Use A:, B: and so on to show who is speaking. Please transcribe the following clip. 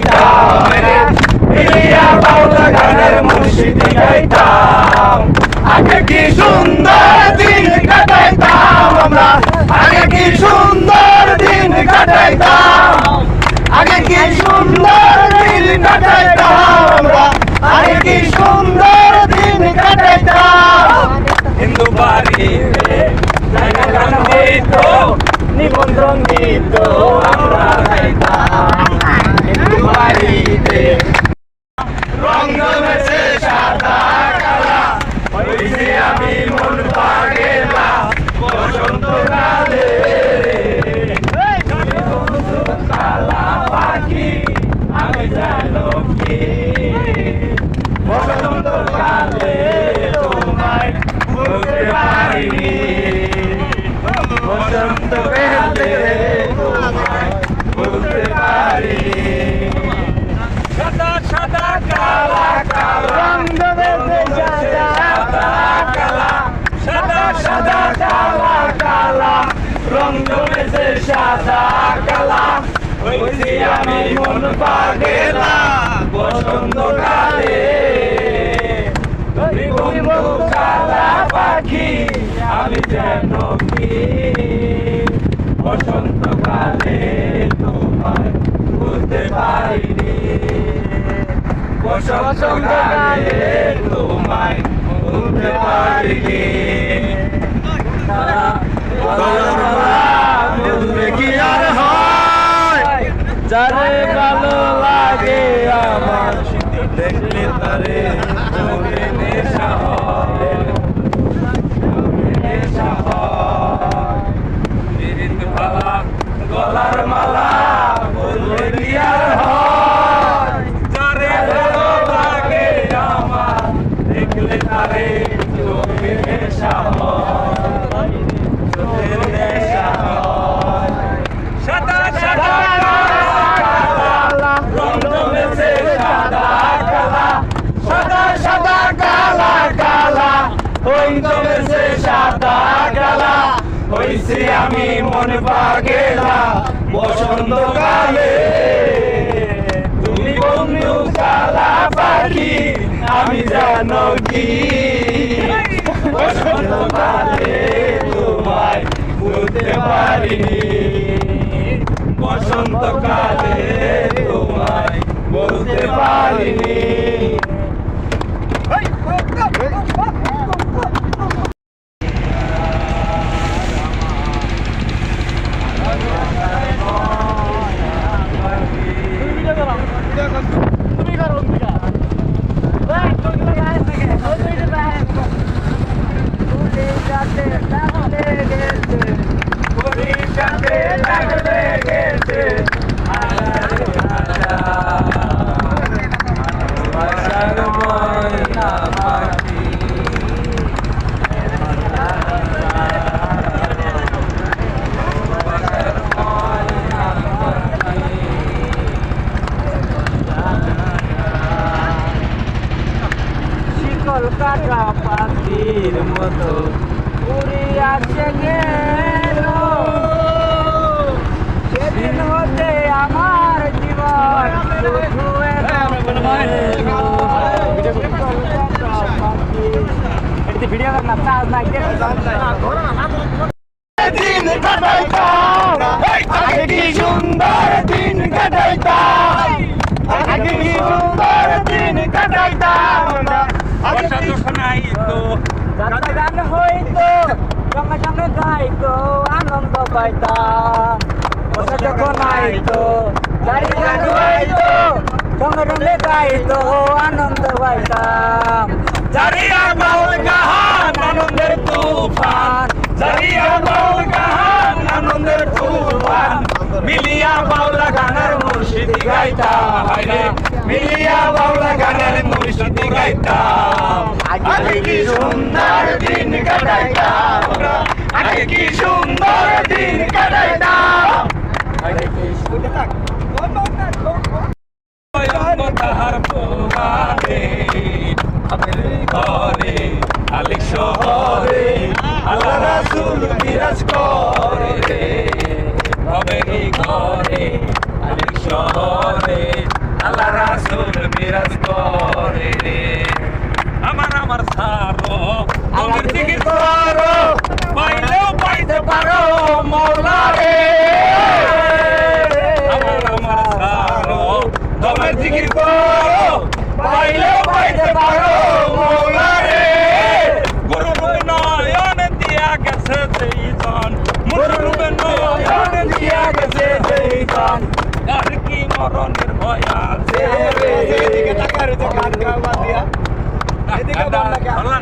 A: গাইতাম মিলিয়া বাউলা গানের মুর্শিদি গাইতাম আগে কি সুন্দর দিন কাটাইতাম আমরা আগে কি সুন্দর দিন কাটাইতাম? আগে কি সুন্দর দিন কাটাইতাম? আমরা আগে কি সুন্দর দিন কাটাইতাম জায়গা দিত Bolsonaro! সাদা কালা, হইছি আমি মন পাগেলা কালা পাখি, আমি যেন কি? বসন্ত কালে তোমায় বুঝতে পারিনি। বসন্ত কালে তোমায় বুঝতে পারিনি। কি আর হয় যারে ভালো লাগে দেখলে তারে চোখে নেশা হয় চোখে নেশা হয় বিরিত ভালা গলার মালা বললে কি আর হয় যারে ভালো লাগে আমার দেখলে তারে চোখে নেশা হয় চোখে নেশা হয় সাদা সাদা কালা রং জমেছে সাদা কালা সাদা সাদা কালা কালা রং জমেছে সাদা কালা হইছি আমি মন পাগেলা বসন্ত কালে তুমি বন্ধু কালা পাখি, আমি জানো কি? বসন্ত কালে তোমায় বুঝতে পারিনি। বসন্ত কালে তোমায় বলতে পারিনি পরীক্ষাতে
B: পাখির মতো উড়ে আসে গেল সেদিন হতে আমার জীবন ভিডিও কর না চার্জ নাই
A: সুন্দর দিন সুন্দর দিন কাটাইতাম
B: আইতো যাত্রা গান হইতো সঙ্গে সঙ্গে গাইতো আনন্দ পাইতাম বর্ষা যখন আইতো গাড়ি গান হইতো সঙ্গে সঙ্গে গাইতো আনন্দ পাইতাম।
A: জারিয়া বাউল গাহান আনন্দের তুফান। জারিয়া বাউল গাহান আনন্দের তুফান। মিলিয়া বাউলা গানের মুর্শিদি গাইতা হায়রে মিলিয়া বাউলা গানের মুর্শিদি গাইতা। আগে কি সুন্দর দিন কাটাইতাম আমরা, আগে কি সুন্দর দিন জিকির করো পাইলে পাইতে পারো মৌলা রে গুরু রূপে নয়ন দিয়া গেছে সেই জন গুরু রূপে নয়ন দিয়া গেছে সেই জন আর কি মরণের ভয় আছে?
B: এদিকে তাকারে তো কান কান দিয়া। এদিকে বাদ না কেন?
A: ভালো না ভালো